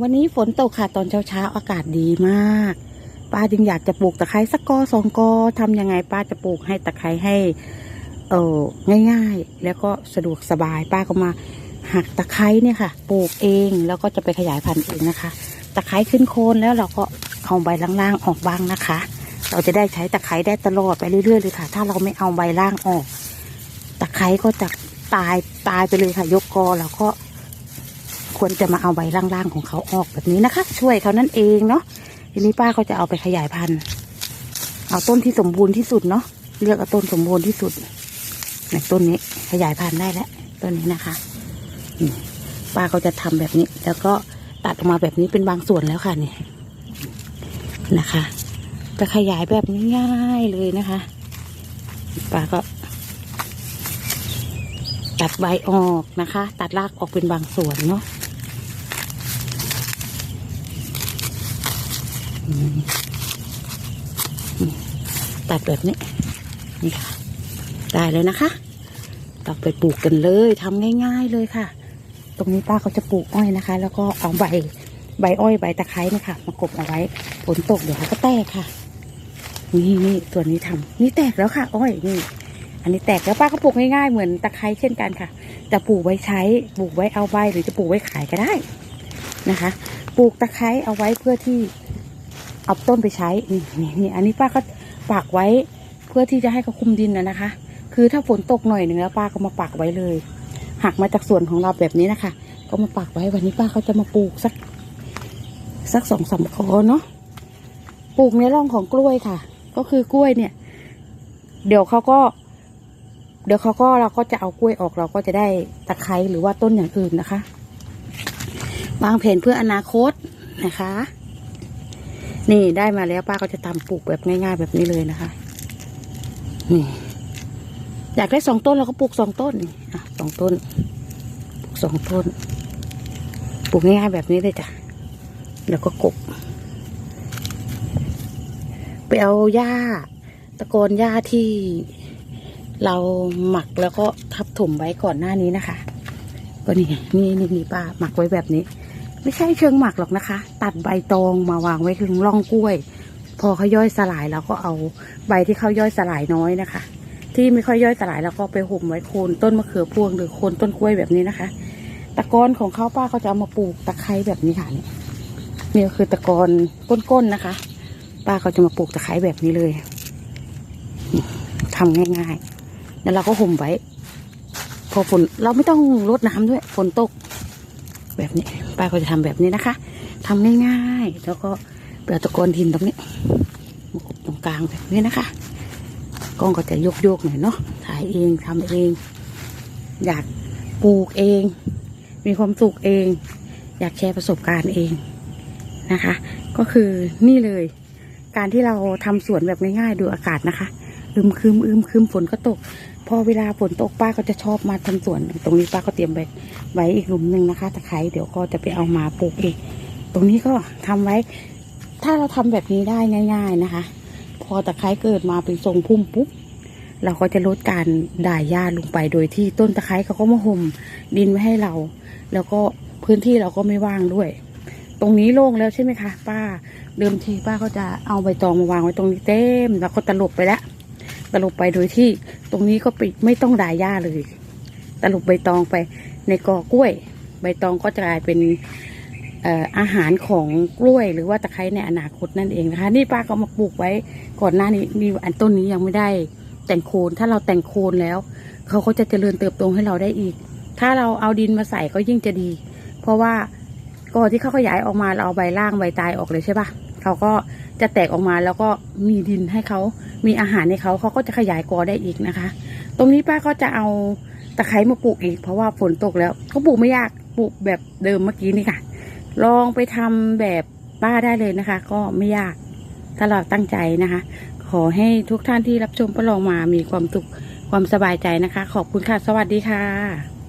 วันนี้ฝนตกค่ะตอนเช้าเช้าๆอากาศดีมาก ป้าจึงอยากจะปลูกตะไคร้สักกอสองกอทำยังไงป้าจะปลูกให้ตะไคร้ให้ เออง่าย ๆ แล้วก็สะดวกสบาย ป้าก็มาหักตะไคร้เนี่ยค่ะ ปลูกเองแล้วก็จะไปขยายพันธุ์เองนะคะ ตะไคร้ขึ้นโคนแล้วเราก็เอาใบล่างๆออกบ้างนะคะ เราจะได้ใช้ตะไคร้ได้ตลอดไปเรื่อยๆเลยค่ะ ถ้าเราไม่เอาใบล่างออก ตะไคร้ก็จะตายตายไปเลยค่ะ ยกกอเราก็ ควรจะมาเอาใบล่างๆของเขาออกแบบนี้นะคะ ช่วยเขานั่นเองเนาะทีนี้ป้าก็จะเอาไปขยายพันธุ์ เอาต้นที่สมบูรณ์ที่สุดเนาะเลือกเอาต้นสมบูรณ์ที่สุดในต้นนี้ขยายพันธุ์ได้แล้วต้นนี้นะคะป้าก็จะทำแบบนี้ แล้วก็ตัดออกมาแบบนี้เป็นบางส่วนแล้วค่ะนี่นะคะ จะขยายแบบง่ายๆเลยนะคะป้าก็ตัดใบออกนะคะ ตัดรากออกเป็นบางส่วนเนาะอืมอืม ตัดแบบนี้ นี่ค่ะ ได้เลยนะคะเราไปปลูกกันเลยทำง่าย ๆเลยค่ะ ตรงนี้ป้าเขาจะปลูกอ้อยนะคะ แล้วก็เอาใบใบอ้อยใบตะไคร้เนะคะมากบเอาไว้ฝนตกเดี๋ยวเขาก็แตกค่ะ นี่นี่ส่วนี้ทำนี่แตกแล้วค่ะ อ้อยนี่ อันนี้แตกแล้วป้าก็ปลูกง่ายๆเหมือนตะไคร้เช่นกันค่ะ จะปลูกไว้ใช้ปลูกไว้เอาใบหรือจะปลูกไว้ขายก็ได้นะคะ ปลูกตะไคร้เอาไว้เพื่อที่ เอาต้นไปใช้นี่นี่นี่อันนี้ป้าก็ปักไว้เพื่อที่จะให้เขาคุมดินนะนะคะ คือถ้าฝนตกหน่อยหนึ่งแล้วป้าก็มาปักไว้เลยหักมาจากส่วนของเราแบบนี้นะคะ ก็มาปักไว้วันนี้ป้าเขาจะมาปลูกสัก สักสองสามคอเนาะปลูกในร่องของกล้วยค่ะ ก็คือกล้วยเนี่ย เดี๋ยวเขาก็ เดี๋ยวเขาก็เราก็จะเอากล้วยออกเราก็จะได้ตะไคร้หรือว่าต้นอย่างอื่นนะคะวางแผนเพื่ออนาคตนะคะ นี่ได้มาแล้วป้าก็จะทำปลูกแบบง่ายๆแบบนี้เลยนะคะ นี่ อยากได้สองต้นเราก็ปลูกสองต้นนี่อะสองต้นปลูกสองต้น ปลูกง่ายๆแบบนี้เลยจ้ะแล้วก็กบไปเอาหญ้าตะโกนหญ้าที่เราหมักแล้วก็ทับถมไว้ก่อนหน้านี้นะคะ ก็นี่นี่นี่นี่ป้าหมักไว้แบบนี้ ไม่ใช่เชิงหมักหรอกนะคะ ตัดใบตองมาวางไว้ถึงร่องกล้วย พอเขาย่อยสลายเราก็เอาใบที่เขาย่อยสลายน้อยนะคะ ที่ไม่ค่อยย่อยสลายเราก็ไปห่มไว้โคนต้นมะเขือพวงหรือโคนต้นกล้วยแบบนี้นะคะ ตะกอนของเขาป้าก็จะเอามาปลูกตะไคร้แบบนี้ค่ะเนี่ยนี่คือตะกอนก้นๆนะคะ ป้าเขาจะมาปลูกตะไคร้แบบนี้เลยทำง่ายๆ แล้วเราก็ห่มไว้ พอฝนเราไม่ต้องรดน้ำด้วย ฝนตก แบบนี้ ป้าก็จะทำแบบนี้นะคะทำง่ายๆ แล้วก็เปลือกตะกอนดินตรงนี้ตรงกลางแบบนี้นะคะกล้องก็จะโยกๆหน่อยเนาะถ่ายเองทำเอง อยากปลูกเอง มีความสุขเอง อยากแชร์ประสบการณ์เองนะคะ ก็คือนี่เลย การที่เราทำสวนแบบง่ายๆดูอากาศนะคะ อึมครึมอึมครึมฝนก็ตก พอเวลาฝนตกป้าก็จะชอบมาทำสวน ตรงนี้ป้าก็เตรียมไว้ไว้อีกหลุมหนึ่งนะคะตะไคร้เดี๋ยวก็จะไปเอามาปลูกอีกตรงนี้ก็ทำไว้ ถ้าเราทำแบบนี้ได้ง่าย ๆนะคะ พอตะไคร้เกิดมาเป็นทรงพุ่มปุ๊บเราก็จะลดการด่ายหญ้าลงไปโดยที่ต้นตะไคร้เขาก็มาห่มดินไว้ให้เรา แล้วก็พื้นที่เราก็ไม่ว่างด้วย ตรงนี้โล่งแล้วใช่ไหมคะ ป้า เดิมทีป้าก็จะเอาใบตองมาวางไว้ตรงนี้เต็ม แล้วก็ตลบไปแล้ว ตลบไปโดยที่ตรงนี้ก็ปิดไม่ต้องดายหญ้าเลย ตลบใบตองไปในกอกล้วย ใบตองก็จะกลายเป็นอาหารของกล้วยหรือว่าตะไคร้ในอนาคตนั่นเองนะคะ นี่ป้าก็มาปลูกไว้ก่อนหน้านี้นี่อันต้นนี้ยังไม่ได้แต่งโคนถ้าเราแต่งโคนแล้ว เขาก็จะเจริญเติบโตให้เราได้อีก ถ้าเราเอาดินมาใส่ก็ยิ่งจะดี เพราะว่าก่อนที่เขาขยายออกมาเราเอาใบล่างใบตายออกเลยใช่ปะ เขาก็จะแตกออกมาแล้วก็มีดินให้เขามีอาหารให้เขาเขาก็จะขยายกอได้อีกนะคะ ตรงนี้ป้าก็จะเอาตะไคร้มาปลูกอีก เพราะว่าฝนตกแล้วก็ปลูกไม่ยากปลูกแบบเดิมเมื่อกี้นี่ค่ะ ลองไปทำแบบป้าได้เลยนะคะ ก็ไม่ยากถ้าเราตั้งใจนะคะ ขอให้ทุกท่านที่รับชมประลองมามีความสุขความสบายใจนะคะ ขอบคุณค่ะ สวัสดีค่ะ